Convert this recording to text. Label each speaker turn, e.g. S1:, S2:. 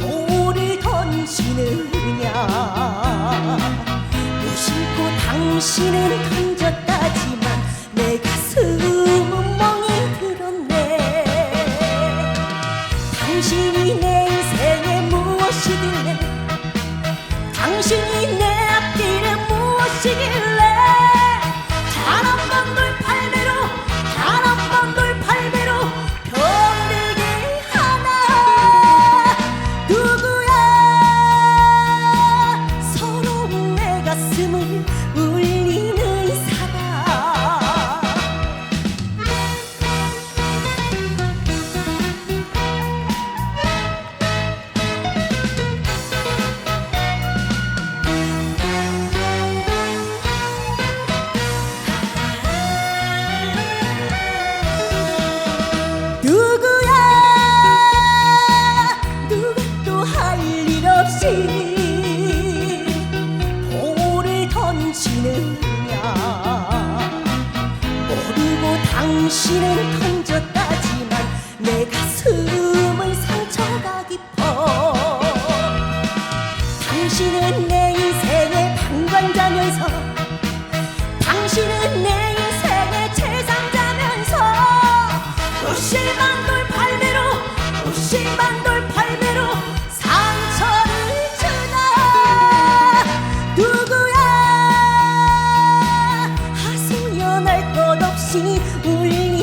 S1: 돌을 던지느냐? 무심코 당신은 던졌다지만 내 가슴은 멍이 들었네. 당신이 내 인생에 무엇이든 당신이 내 당신은 던졌다지만 내 가슴은 상처가 깊어. 당신은 내 你不一